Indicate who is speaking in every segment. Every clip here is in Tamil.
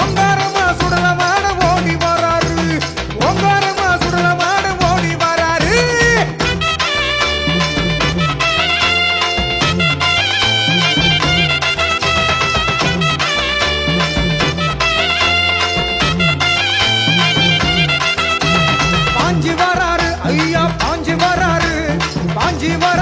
Speaker 1: ஒங்காரமா சுடலமான ஓடி வராரு. ஒங்காரமா சுடலமான ஓடி வராரு. பாஞ்சு வராரு ஐயா பாஞ்சு வராரு. பாஞ்சு வராரு.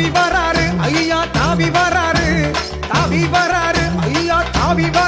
Speaker 1: தாவி வராரு ஐயா தாவி வராரு. தாவி வராரு ஐயா தாவி வர